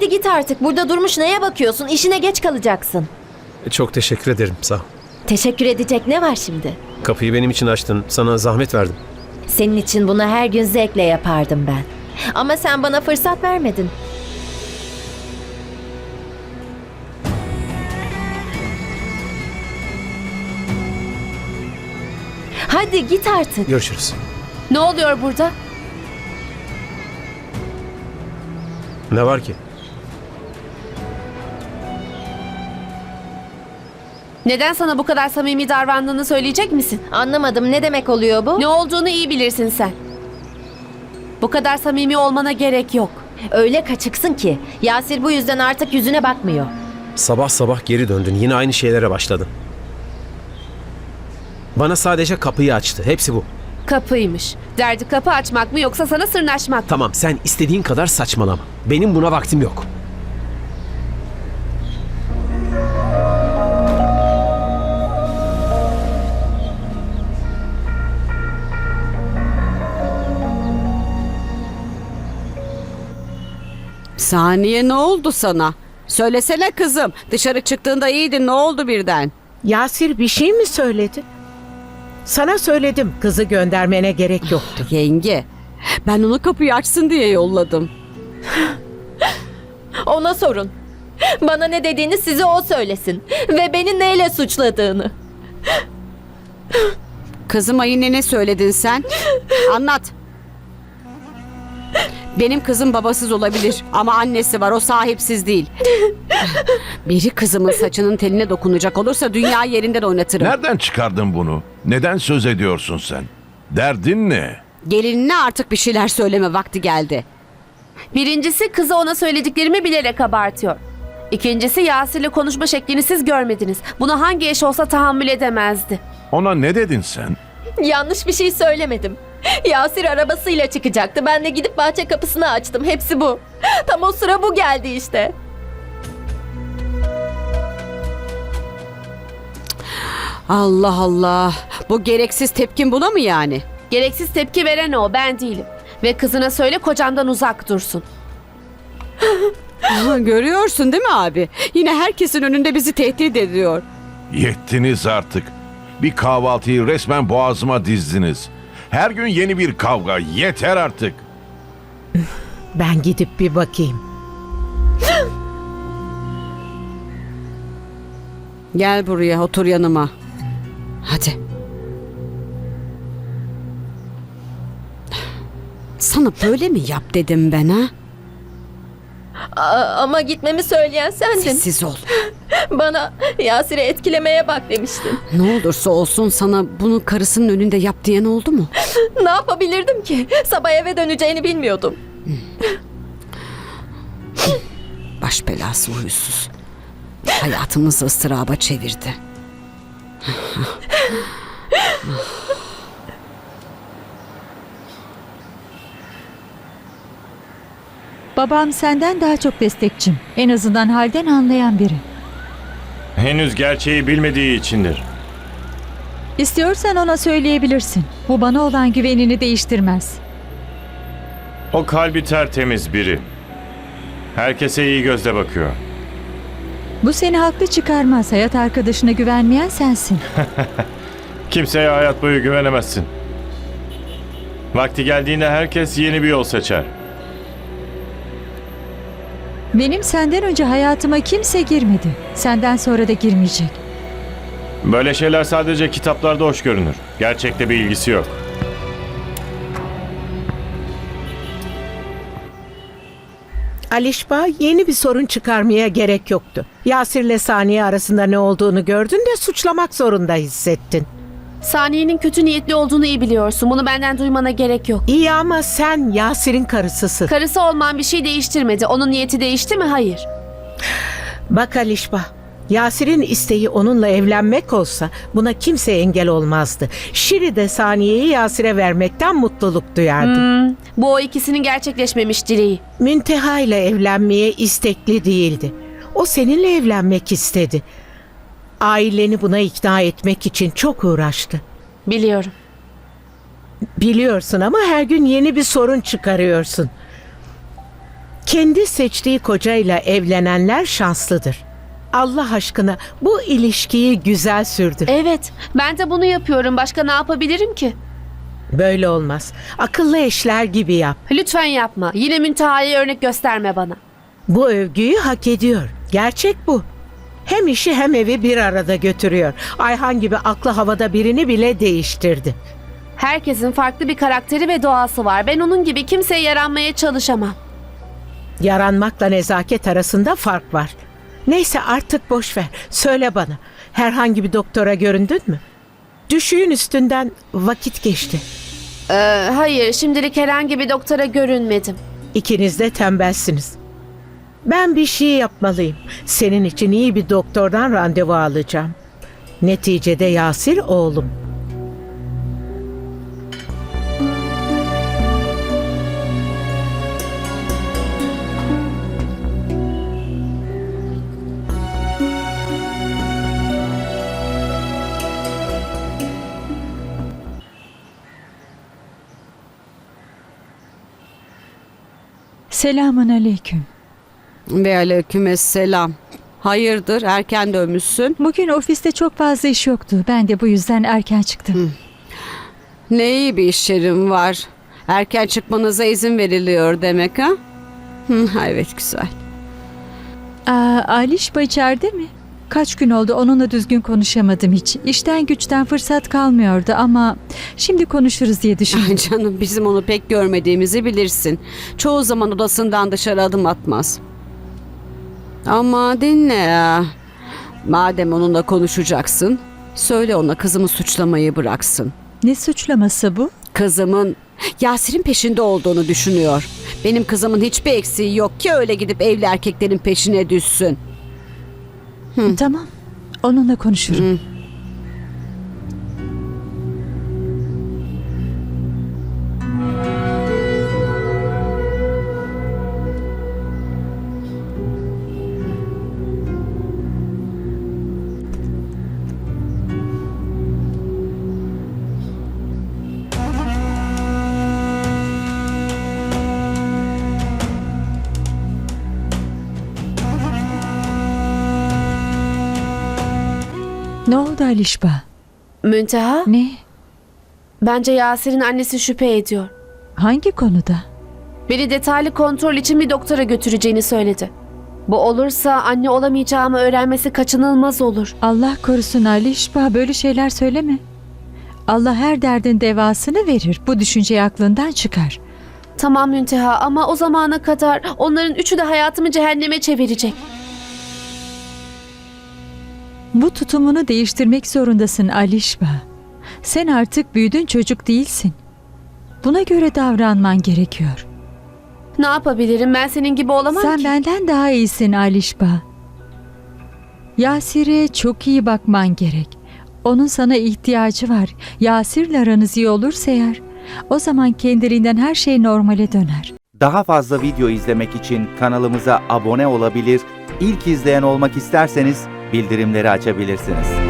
Hadi git artık. Burada durmuş neye bakıyorsun? İşine geç kalacaksın. Çok teşekkür ederim sağ ol. Teşekkür edecek ne var şimdi? Kapıyı benim için açtın. Sana zahmet verdim. Senin için bunu her gün zevkle yapardım ben. Ama sen bana fırsat vermedin. Hadi git artık. Görüşürüz. Ne oluyor burada? Ne var ki? Neden sana bu kadar samimi davrandığını söyleyecek misin? Anlamadım ne demek oluyor bu? Ne olduğunu iyi bilirsin sen. Bu kadar samimi olmana gerek yok. Öyle kaçıksın ki Yasir bu yüzden artık yüzüne bakmıyor. Sabah sabah geri döndün. Yine aynı şeylere başladın. Bana sadece kapıyı açtı. Hepsi bu. Kapıymış. Derdi kapı açmak mı yoksa sana sırnaşmak mı? Tamam sen istediğin kadar saçmalama. Benim buna vaktim yok. Saniye ne oldu sana? Söylesene kızım. Dışarı çıktığında iyiydin ne oldu birden? Yasir bir şey mi söyledi? Sana söyledim kızı göndermene gerek yoktu. Yenge. Ben onu kapıyı açsın diye yolladım. Ona sorun. Bana ne dediğini size o söylesin. Ve beni neyle suçladığını. Kızıma yine ne söyledin sen? Anlat. Benim kızım babasız olabilir ama annesi var o sahipsiz değil. Biri kızımın saçının teline dokunacak olursa dünya yerinden oynatırım. Nereden çıkardın bunu? Neden söz ediyorsun sen? Derdin ne? Gelinine artık bir şeyler söyleme vakti geldi. Birincisi kızı ona söylediklerimi bilerek abartıyor. İkincisi Yasir'le konuşma şeklini siz görmediniz. Bunu hangi eş olsa tahammül edemezdi. Ona ne dedin sen? Yanlış bir şey söylemedim. Yasir arabasıyla çıkacaktı. Ben de gidip bahçe kapısını açtım. Hepsi bu. Tam o sıra bu geldi işte. Allah Allah. Bu gereksiz tepkin buna mı yani? Gereksiz tepki veren o ben değilim. Ve kızına söyle kocamdan uzak dursun. Görüyorsun değil mi abi? Yine herkesin önünde bizi tehdit ediyor. Yettiniz artık. Bir kahvaltıyı resmen boğazıma dizdiniz. Her gün yeni bir kavga. Yeter artık. Ben gidip bir bakayım. Gel buraya otur yanıma. Hadi. Sana böyle mi yap dedim ben ha? Ama gitmemi söyleyen sendin. Sessiz ol. Bana Yasir'i etkilemeye bak demiştin. Ne olursa olsun sana bunu karısının önünde yap diyen oldu mu? Ne yapabilirdim ki? Sabah eve döneceğini bilmiyordum. Baş belası huysuz. Hayatımızı ıstıraba çevirdi. Babam senden daha çok destekçim. En azından halden anlayan biri. Henüz gerçeği bilmediği içindir. İstiyorsan ona söyleyebilirsin. Bu bana olan güvenini değiştirmez. O kalbi tertemiz biri. Herkese iyi gözle bakıyor. Bu seni haklı çıkarmaz. Hayat arkadaşına güvenmeyen sensin. Kimseye hayat boyu güvenemezsin. Vakti geldiğinde herkes yeni bir yol seçer. Benim senden önce hayatıma kimse girmedi. Senden sonra da girmeyecek. Böyle şeyler sadece kitaplarda hoş görünür. Gerçekte bir ilgisi yok. Alişba yeni bir sorun çıkarmaya gerek yoktu. Yasir'le Saniye arasında ne olduğunu gördün de suçlamak zorunda hissettin. Saniye'nin kötü niyetli olduğunu iyi biliyorsun. Bunu benden duymana gerek yok. İyi ama sen Yasir'in karısısın. Karısı olman bir şey değiştirmedi. Onun niyeti değişti mi? Hayır. Bak Alişba, Yasir'in isteği onunla evlenmek olsa buna kimse engel olmazdı. Şiri de Saniye'yi Yasir'e vermekten mutluluk duyardı. Hmm, bu o ikisinin gerçekleşmemiş dileği. Münteha ile evlenmeye istekli değildi. O seninle evlenmek istedi. Aileni buna ikna etmek için çok uğraştı. Biliyorum. Biliyorsun ama her gün yeni bir sorun çıkarıyorsun. Kendi seçtiği kocayla evlenenler şanslıdır. Allah aşkına bu ilişkiyi güzel sürdür. Evet, ben de bunu yapıyorum. Başka ne yapabilirim ki? Böyle olmaz. Akıllı eşler gibi yap. Lütfen yapma. Yine Münteha'ya örnek gösterme bana. Bu övgüyü hak ediyor. Gerçek bu. Hem işi hem evi bir arada götürüyor. Ayhan gibi aklı havada birini bile değiştirdi. Herkesin farklı bir karakteri ve doğası var. Ben onun gibi kimseye yaranmaya çalışamam. Yaranmakla nezaket arasında fark var. Neyse artık boş ver. Söyle bana. Herhangi bir doktora göründün mü? Düşüğün üstünden vakit geçti. Ee, hayır, şimdilik herhangi bir doktora görünmedim. İkiniz de tembelsiniz. Ben bir şey yapmalıyım. Senin için iyi bir doktordan randevu alacağım. Neticede Yasir oğlum. Selamun aleyküm. Ve aleykümselam. Hayırdır erken dönmüşsün. Bugün ofiste çok fazla iş yoktu. Ben de bu yüzden erken çıktım. Ne iyi bir iş yerim var. Erken çıkmanıza izin veriliyor demek ha? Hı, evet güzel. Aa, Aliş içeride mi? Kaç gün oldu onunla düzgün konuşamadım hiç. İşten güçten fırsat kalmıyordu ama şimdi konuşuruz diye düşündüm. Canım bizim onu pek görmediğimizi bilirsin. Çoğu zaman odasından dışarı adım atmaz. Ama dinle ya. Madem onunla konuşacaksın, söyle ona kızımı suçlamayı bıraksın. ne suçlaması bu? Kızımın Yasir'in peşinde olduğunu düşünüyor. Benim kızımın hiçbir eksiği yok ki öyle gidip evli erkeklerin peşine düşsün. Tamam. Onunla konuşurum. Ne oldu Alişba? Münteha, Ne? bence Yasir'in annesi şüphe ediyor. Hangi konuda? Beni detaylı kontrol için bir doktora götüreceğini söyledi. Bu olursa anne olamayacağımı öğrenmesi kaçınılmaz olur. Allah korusun Alişba böyle şeyler söyleme. Allah her derdin devasını verir. Bu düşünceyi aklından çıkar. Tamam Münteha ama o zamana kadar onların üçü de hayatımı cehenneme çevirecek. Bu tutumunu değiştirmek zorundasın Alişba. Sen artık büyüdün çocuk değilsin. Buna göre davranman gerekiyor. Ne yapabilirim? Ben senin gibi olamam Sen ki. benden daha iyisin Alişba. Yasir'e çok iyi bakman gerek. Onun sana ihtiyacı var. Yasir'le aranız iyi olursa eğer, o zaman kendiliğinden her şey normale döner. Daha fazla video izlemek için kanalımıza abone olabilir, ilk izleyen olmak isterseniz bildirimleri açabilirsiniz.